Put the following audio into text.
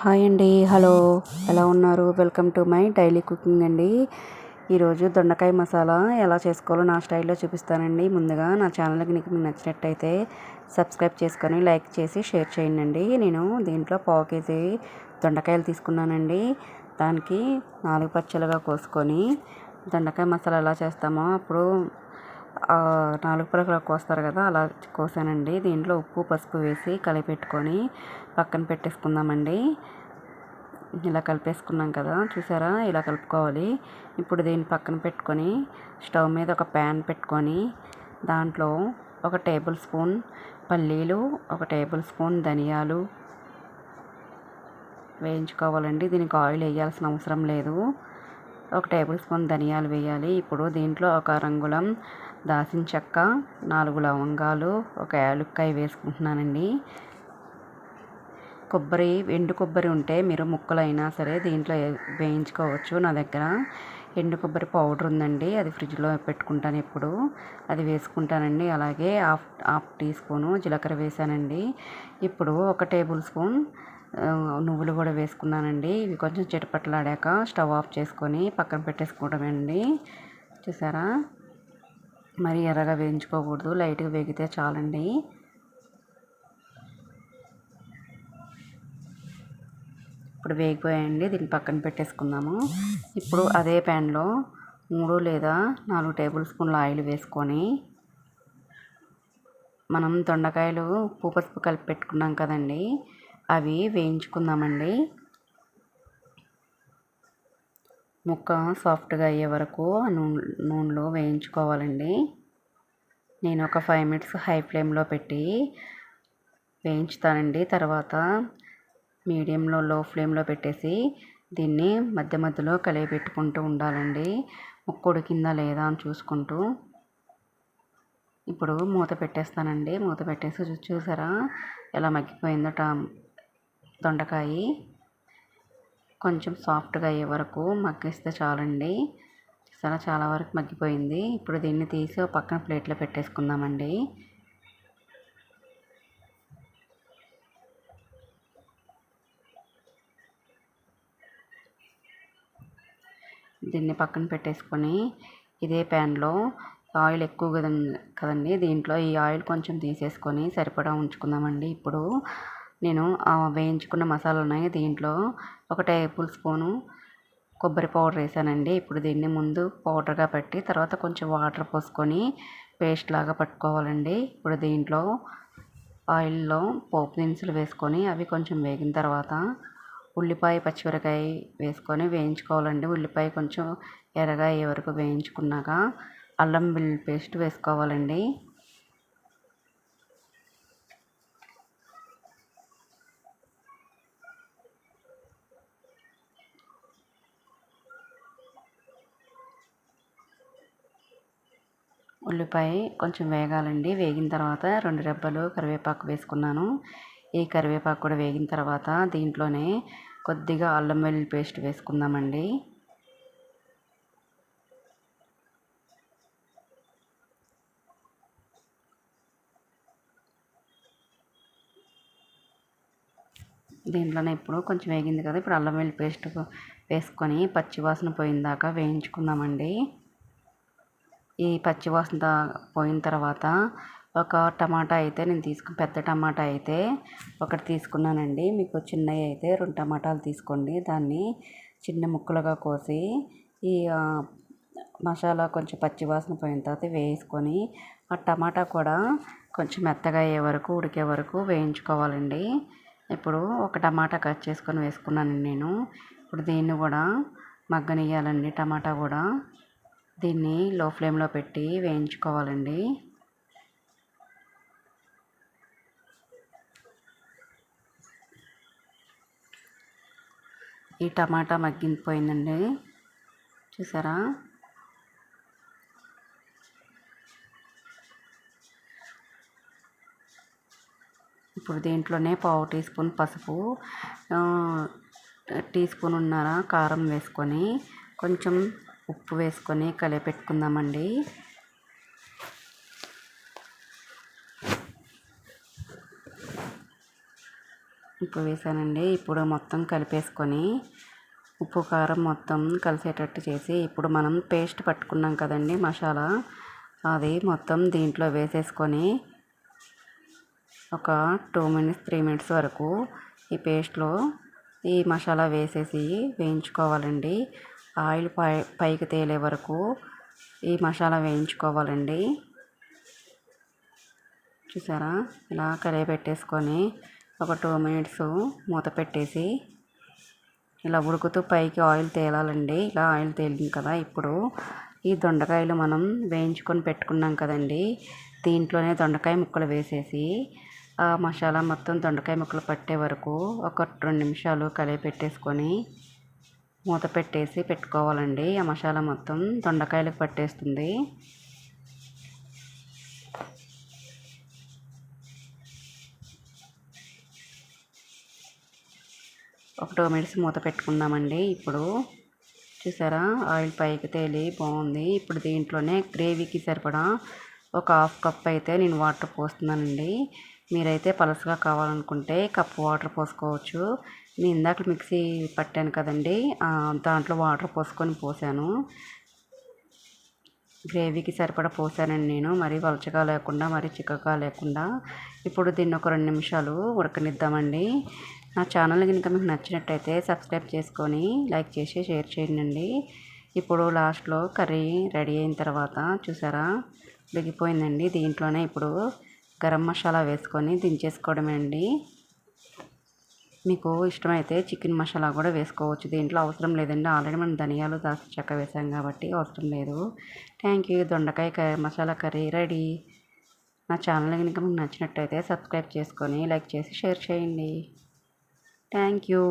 Hi అండి hello. ఎలా ఉన్నారు? Welcome to my daily cooking అండి. ఈరోజు దొండకాయ మసాలా ఎలా చేసుకోవాలో నా స్టైల్లో చూపిస్తానండి. ముందుగా నా ఛానల్కి మీకు నచ్చినట్టయితే సబ్స్క్రైబ్ చేసుకొని లైక్ చేసి షేర్ చేయండి నేను దీంట్లో పావు కేజీ దొండకాయలు తీసుకున్నానండి. దానికి నాలుగు పచ్చలుగా కోసుకొని దొండకాయ మసాలా ఎలా చేస్తామో అప్పుడు నాలుగు పలకలు కోస్తారు కదా అలా కోసానండి. దీంట్లో ఉప్పు పసుపు వేసి కలిపెట్టుకొని పక్కన పెట్టేసుకుందామండి. ఇలా కలిపేసుకున్నాం కదా చూసారా? ఇలా కలుపుకోవాలి. ఇప్పుడు దీన్ని పక్కన పెట్టుకొని స్టవ్ మీద ఒక ప్యాన్ పెట్టుకొని దాంట్లో ఒక టేబుల్ స్పూన్ పల్లీలు ఒక టేబుల్ స్పూన్ ధనియాలు వేయించుకోవాలండి. దీనికి ఆయిల్ వేయాల్సిన అవసరం లేదు. ఒక టేబుల్ స్పూన్ ధనియాలు వేయాలి. ఇప్పుడు దీంట్లో ఒక రంగులం దాల్చిన చెక్క నాలుగు లవంగాలు ఒక యాలుక్కాయ వేసుకుంటున్నానండి. కొబ్బరి ఎండు కొబ్బరి ఉంటే మీరు ముక్కలైనా సరే దీంట్లో వేయించుకోవచ్చు నా దగ్గర. ఎండు కొబ్బరి పౌడర్ ఉందండి అది ఫ్రిడ్జ్లో పెట్టుకుంటాను ఎప్పుడు. అది వేసుకుంటానండి. అలాగే హాఫ్ హాఫ్ టీ స్పూను జీలకర్ర వేసానండి. ఇప్పుడు ఒక టేబుల్ స్పూన్ నువ్వులు కూడా వేసుకున్నానండి. ఇవి కొంచెం చిటపట్లాడాక స్టవ్ ఆఫ్ చేసుకొని పక్కన పెట్టేసుకోవడమండి. చూసారా? మరి ఎర్రగా వేయించుకోకూడదు. లైట్గా వేగితే చాలండి. ఇప్పుడు వేగిపోయాయండి. దీన్ని పక్కన పెట్టేసుకుందాము. ఇప్పుడు అదే ప్యాన్లో మూడు లేదా నాలుగు టేబుల్ స్పూన్ల ఆయిల్ వేసుకొని మనం దొండకాయలు ఉప్పు పసుపు కలిపి పెట్టుకున్నాం కదండి. అవి వేయించుకుందామండి. ముక్క సాఫ్ట్గా అయ్యే వరకు నూనె నూనెలో వేయించుకోవాలండి. నేను ఒక ఫైవ్ మినిట్స్ హై ఫ్లేమ్లో పెట్టి వేయించుతానండి. తర్వాత మీడియంలో లో ఫ్లేమ్లో పెట్టేసి దీన్ని మధ్య మధ్యలో కలిగి పెట్టుకుంటూ ఉండాలండి. ముక్క ఉడికిందా లేదా అని చూసుకుంటూ. ఇప్పుడు మూత పెట్టేస్తానండి. మూత పెట్టేసి చూసారా? ఎలా మగ్గిపోయిందో టా దొండకాయ కొంచెం సాఫ్ట్గా అయ్యే వరకు మగ్గిస్తే చాలండి. చాలా చాలా వరకు మగ్గిపోయింది. ఇప్పుడు దీన్ని తీసి పక్కన ప్లేట్లో పెట్టేసుకుందామండి. దీన్ని పక్కన పెట్టేసుకొని ఇదే ప్యాన్లో ఆయిల్ ఎక్కువ కదండి. దీంట్లో ఈ ఆయిల్ కొంచెం తీసేసుకొని సరిపడా ఉంచుకుందామండి. ఇప్పుడు నేను వేయించుకున్న మసాలా ఉన్నాయి. దీంట్లో ఒక టేబుల్ స్పూను కొబ్బరి పౌడర్ వేసానండి. ఇప్పుడు దీన్ని ముందు పౌడర్గా పెట్టి తర్వాత కొంచెం వాటర్ పోసుకొని పేస్ట్ లాగా పట్టుకోవాలండి. ఇప్పుడు దీంట్లో ఆయిల్లో పోపు దినుసులు వేసుకొని అవి కొంచెం వేగిన తర్వాత ఉల్లిపాయ పచ్చిమిరకాయ వేసుకొని వేయించుకోవాలండి. ఉల్లిపాయ కొంచెం ఎర్రగా అయ్యే వరకు వేయించుకున్నాక అల్లం వెల్లుల్లి పేస్ట్ వేసుకోవాలండి. ఉల్లిపాయ కొంచెం వేగాలండి. వేగిన తర్వాత రెండు రెబ్బలు కరివేపాకు వేసుకున్నాను. ఈ కరివేపాకు కూడా వేగిన తర్వాత దీంట్లోనే కొద్దిగా అల్లం వెల్లుల్లి పేస్ట్ వేసుకుందామండి. దీంట్లోనే ఇప్పుడు కొంచెం వేగింది కదా ఇప్పుడు అల్లం వెల్లుల్లి పేస్ట్ వేసుకొని పచ్చివాసన పోయిన దాకా వేయించుకుందామండి. ఈ పచ్చివాసన పోయిన తర్వాత ఒక టమాటా అయితే నేను తీసుకు పెద్ద టమాటా అయితే ఒకటి తీసుకున్నానండి. మీకు చిన్నవి అయితే రెండు టమాటాలు తీసుకోండి. దాన్ని చిన్న ముక్కలుగా కోసి ఈ మసాలా కొంచెం పచ్చివాసన పోయిన తర్వాత వేసుకొని ఆ టమాటా కూడా కొంచెం మెత్తగా అయ్యే వరకు ఉడికే వరకు వేయించుకోవాలండి. ఇప్పుడు ఒక టమాటా కట్ చేసుకొని వేసుకున్నాను నేను. ఇప్పుడు దీన్ని కూడా మగ్గనియ్యాలండి టమాటా కూడా. దీన్ని లో ఫ్లేమ్లో పెట్టి వేయించుకోవాలండి. ఈ టమాటా మగ్గిపోయిందండి. చూసారా? ఇప్పుడు దీంట్లోనే పావు టీ స్పూన్ పసుపు టీ స్పూన్ ఉన్నారా కారం వేసుకొని కొంచెం ఉప్పు వేసుకొని కలిపెట్టుకుందామండి ఉప్పు వేసానండి. ఇప్పుడు మొత్తం కలిపేసుకొని ఉప్పు కారం మొత్తం కలిసేటట్టు చేసి ఇప్పుడు మనం పేస్ట్ పట్టుకున్నాం కదండి మసాలా. అది మొత్తం దీంట్లో వేసేసుకొని ఒక టూ మినిట్స్ త్రీ మినిట్స్ వరకు ఈ పేస్ట్లో ఈ మసాలా వేసేసి వేయించుకోవాలండి. ఆయిల్ పై పైకి తేలే వరకు ఈ మసాలా వేయించుకోవాలండి. చూసారా? ఇలా కరిగి పెట్టేసుకొని ఒక టూ మినిట్స్ మూత పెట్టేసి ఇలా ఉడుకుతూ పైకి ఆయిల్ తేలాలండి. ఇలా ఆయిల్ తేలింది కదా ఇప్పుడు. ఈ దొండకాయలు మనం వేయించుకొని పెట్టుకున్నాం కదండి. దీంట్లోనే దొండకాయ ముక్కలు వేసేసి ఆ మసాలా మొత్తం దొండకాయ ముక్కలు పట్టే వరకు ఒక రెండు నిమిషాలు కలిపి పెట్టేసుకొని మూత పెట్టేసి పెట్టుకోవాలండి. ఆ మసాలా మొత్తం దొండకాయలకు పట్టేస్తుంది. ఒక టూ మినిట్స్ మూత పెట్టుకుందామండి. ఇప్పుడు చూసారా? ఆయిల్ పైకి తేలి బాగుంది. ఇప్పుడు దీంట్లోనే గ్రేవీకి సరిపడా ఒక హాఫ్ కప్ అయితే నేను వాటర్ పోస్తున్నానండి. మీరైతే పలసగా కావాలనుకుంటే కప్పు వాటర్ పోసుకోవచ్చు. నేను ఇందాక మిక్సీ పట్టాను కదండి. దాంట్లో వాటర్ పోసుకొని పోసాను. గ్రేవీకి సరిపడా పోసానండి నేను. మరీ వలచగా లేకుండా మరీ చిక్కగా లేకుండా. ఇప్పుడు దీన్ని ఒక రెండు నిమిషాలు ఉడకనిద్దామండి. నా ఛానల్ కనుక మీకు నచ్చినట్టయితే సబ్స్క్రైబ్ చేసుకొని లైక్ చేసి షేర్ చేయండి. ఇప్పుడు లాస్ట్లో కర్రీ రెడీ అయిన తర్వాత చూసారా? ఉడికిపోయిందండి దీంట్లోనే ఇప్పుడు గరం మసాలా వేసుకొని దించేసుకోవడమే అండి మీకు ఇష్టమైతే చికెన్ మసాలా కూడా వేసుకోవచ్చు. దీంట్లో అవసరం లేదండి. ఆల్రెడీ మనం ధనియాలు దాల్చిన చెక్క వేసాం కాబట్టి అవసరం లేదు. Thank you. దొండకాయ మసాలా కర్రీ రెడీ. నా ఛానల్ కనుక మీకు నచ్చినట్టయితే సబ్స్క్రైబ్ చేసుకొని లైక్ చేసి షేర్ చేయండి. Thank you.